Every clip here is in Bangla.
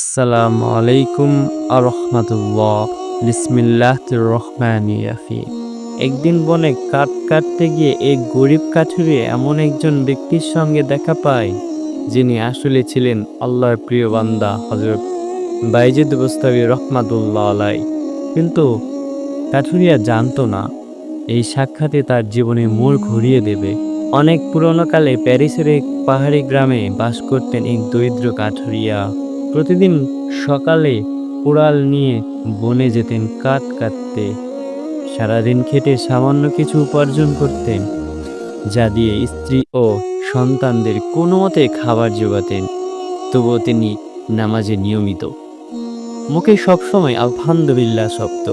আসসালামু আলাইকুম আরহামাতুল্লাহ বিসমিল্লাহ রহমান ইয়াফি একদিন বনে কাঠ কাটতে গিয়ে এক গরিব কাঠুরে এমন একজন ব্যক্তির সঙ্গে দেখা পায়, যিনি আসলে ছিলেন আল্লাহর প্রিয় বান্দা হজরত বাইজিদ বুস্তাবি রহমাতুল্লাহ আলাই কিন্তু কাঠুরিয়া জানতো না, এই সাক্ষাতে তার জীবনে মোড় ঘুরিয়ে দেবে। অনেক পুরনো কালে প্যারিসের এক পাহাড়ি গ্রামে বাস করতেন এক দরিদ্র কাঠুরিয়া। প্রতিদিন সকালে কুড়াল নিয়ে বনে যেতেন, কাত কাটতে। সারাদিন খেটে সামান্য কিছু উপার্জন করতেন, যা দিয়ে স্ত্রী ও সন্তানদের কোনো মতে খাবার জোগাতেন, তবুও তিনি নামাজে নিয়মিত। মুখে সবসময় আলহামদুলিল্লাহ শব্দ।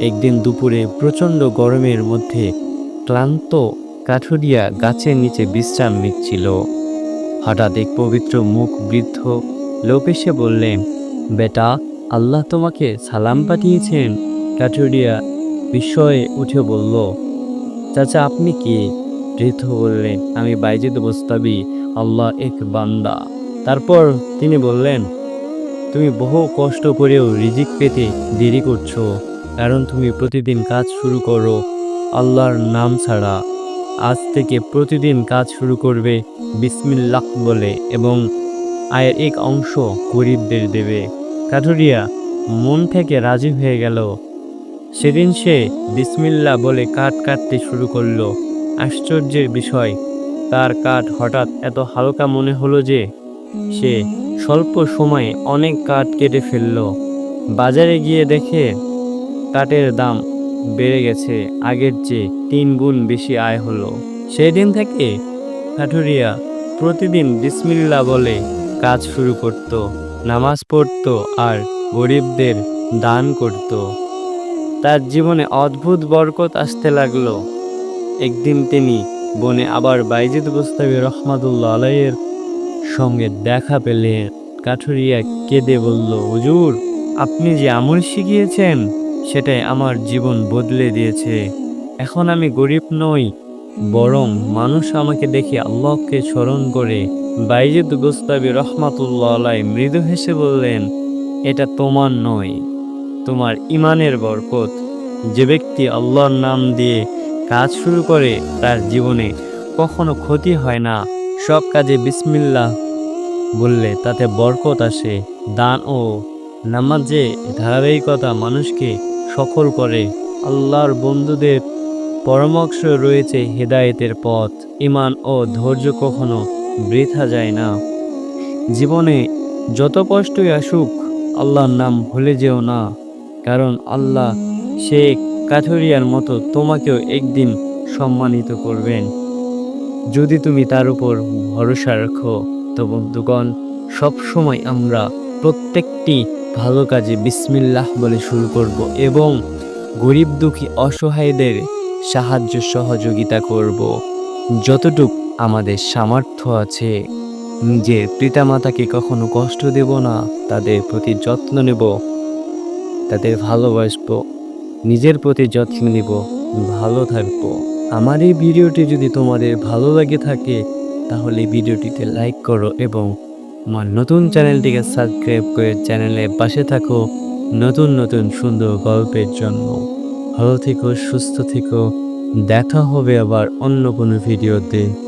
একদিন দুপুরে প্রচণ্ড গরমের মধ্যে ক্লান্ত কাঠুরিয়া গাছের নিচে বিশ্রাম নিচ্ছিল। হঠাৎ এক পবিত্র মুখ বৃদ্ধ লোক এসে বললেন বেটা, আল্লাহ তোমাকে সালাম পাঠিয়েছেন। কাঠুরিয়া বিস্ময়ে উঠে বলল, চাচা, আপনি কি? বৃদ্ধ বললেন আমি বাইজিদ বস্তাবি আল্লাহ এক বান্দা। তারপর তিনি বললেন, তুমি বহু কষ্ট করেও রিজিক পেতে দেরি করছ, কারণ তুমি প্রতিদিন কাজ শুরু করো আল্লাহর নাম ছাড়া। আজ থেকে প্রতিদিন কাজ শুরু করবে বিসমিল্লাহ বলে এবং আয়ের এক অংশ গরিবদের দেবে। কাঠুরিয়া মন থেকে রাজি হয়ে গেল। সেদিন সে বিসমিল্লা বলে কাঠ কাটতে শুরু করল। আশ্চর্যের বিষয়, তার কাঠ হঠাৎ এত হালকা মনে হলো যে সে স্বল্প সময়ে অনেক কাঠ কেটে ফেলল। বাজারে গিয়ে দেখে কাঠের দাম বেড়ে গেছে, আগের চেয়ে তিন গুণ বেশি আয় হলো। সেই দিন থেকে কাঠুরিয়া প্রতিদিন বিসমিল্লা বলে কাজ শুরু করত, নামাজ পড়ত আর গরিবদের দান করত। তার জীবনে অদ্ভুত বরকত আসতে লাগল। একদিন তিনি বনে আবার বাইজিদ বুস্তাবি রহমাতুল্লাহ আলাইয়ের সঙ্গে দেখা পেলে কাঠুরিয়া কেঁদে বলল, হুজুর, আপনি যে আমল শিখিয়েছেন, সেটাই আমার জীবন বদলে দিয়েছে। এখন আমি গরিব নই, বরং মানুষ আমাকে দেখে আল্লাহকে স্মরণ করে বাইজিদ গোস্তাবি রহমাতুল্লাহ আলাই মৃদু হেসে বললেন, এটা তোমার নয়, তোমার ইমানের বরকত। যে ব্যক্তি আল্লাহর নাম দিয়ে কাজ শুরু করে, তার জীবনে কখনো ক্ষতি হয় না। সব কাজে বিসমিল্লা বললে তাতে বরকত আসে, দান ও নামাজে ধারাবাহিকতা মানুষকে সফল করে। আল্লাহর বন্ধুদের পরামর্শ রয়েছে হেদায়েতের পথ। ইমান ও ধৈর্য কখনো বৃথা যায় না। জীবনে যত কষ্টই আসুক, আল্লাহর নাম ভুলে যেও না। কারণ আল্লাহ সে কাঠুরিয়ার মতো তোমাকেও একদিন সম্মানিত করবেন। যদি তুমি তার উপর ভরসা রাখো, তো বন্ধুগণ, সবসময় আমরা প্রত্যেকটি ভালো কাজে বিসমিল্লাহ বলে শুরু করব এবং গরিব দুঃখী অসহায়দের সাহায্য সহযোগিতা করব। যতটুক আমাদের সামর্থ্য আছে। নিজের পিতামাতাকে কখনো কষ্ট দেব না, তাদের প্রতি যত্ন নেব, তাদের ভালোবাসবো, নিজের প্রতি যত্ন নেব, ভালো থাকব। আমার এই ভিডিওটি যদি তোমাদের ভালো লাগে থাকে, তাহলে ভিডিওটিতে লাইক করো এবং আমার নতুন চ্যানেলটিকে সাবস্ক্রাইব করে চ্যানেলের পাশে থাকো নতুন নতুন সুন্দর গল্পের জন্য। ভালো থেকো, সুস্থ থেকো, দেখা হবে আবার অন্য কোনো ভিডিওতে।